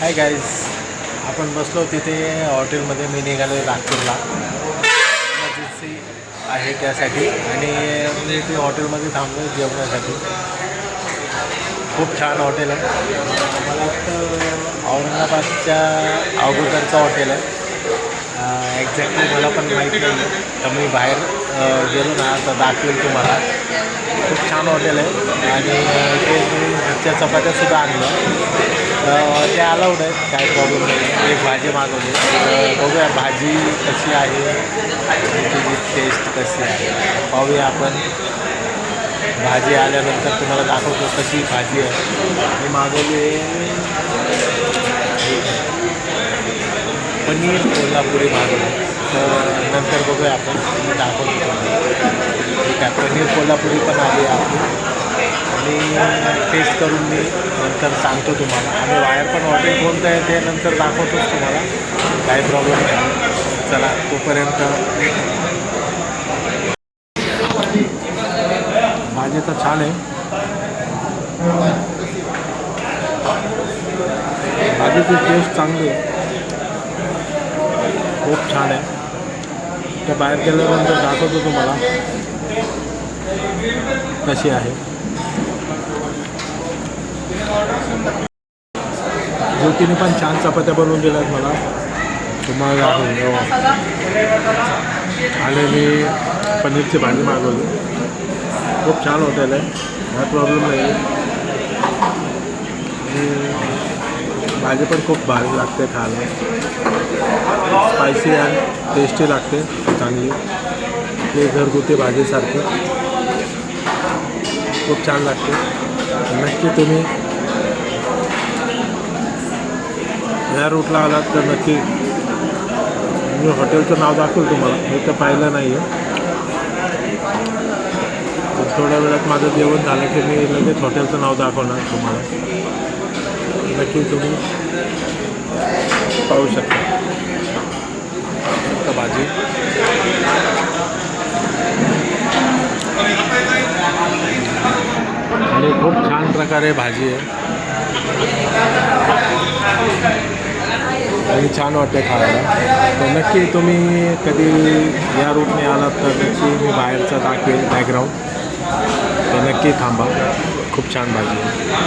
Hi guys आपण बसलो तिथे हॉटेलमध्ये. मी निघालो नागपूरला. इमर्जन्सी आहे त्यासाठी. आणि मी ते हॉटेलमध्ये थांबलो जेवणासाठी. खूप छान हॉटेल आहे. मला वाटतं औरंगाबादच्या अगोदरचं हॉटेल आहे. एक्झॅक्टली मला पण माहीत नाही. तर मी बाहेर गेलो ना तर दाखवेल तुम्हाला. खूप छान हॉटेल आहे. आणि ते मी घरच्या चपात्यासुद्धा आणलं तर ते अलाउड आहेत. काय प्रॉब्लेम नाही. एक भाजी मागवली. तर बघूया भाजी कशी आहे. त्याची टेस्ट कशी आहे. पाहूया आपण. भाजी आल्यानंतर तुम्हाला दाखवतो कशी भाजी आहे. मी मागवली पनीर कोल्हापुरी मागवली तर नंतर बघूया आपण. मी दाखवतो ठीक आहे. पनीर कोल्हापुरी पण आली आपण आपली आणि टेस्ट करून मी नंतर सांगतो तुम्हाला. आणि वायर पण ऑर्डर कोणतं आहे ते नंतर दाखवतोच तुम्हाला. काही प्रॉब्लेम नाही. चला तोपर्यंत. माझे तर छान आहे. भाजीची टेस्ट चांगली आहे. खूप छान आहे. त्या बाहेर गेल्यानंतर दाखवतो तुम्हाला. कशी आहे. तिने पण छान चपात्या बनवून दिल्यात मला. तुम्हाला दाखवून आणि मी पनीरची भाजी मागवली. खूप छान हॉटेल आहे. काय प्रॉब्लेम नाही. आहे भाजी पण खूप भारी लागते खायला. स्पायसी आणि टेस्टी लागते चांगली. ते घरगुती भाजीसारखी. खूप छान लागते. नक्की तुम्ही या रूटला आलात तर नक्की मी हॉटेलचं नाव दाखवेल तुम्हाला. मी तर पाहिलं नाही आहे थोड्या वेळात माझं जेवण झालं की मी लगेच हॉटेलचं नाव दाखवणार तुम्हाला. नक्की तुम्ही पाहू शकता. भाजी. आणि खूप छान प्रकारे भाजी आहे. आणि छान वाटते खायला. तर नक्की तुम्ही कधी या रूटने आलात तर नक्की मी बाहेरचा दाखवेल बॅकग्राऊंड तर नक्की थांबा. खूप छान भाजी.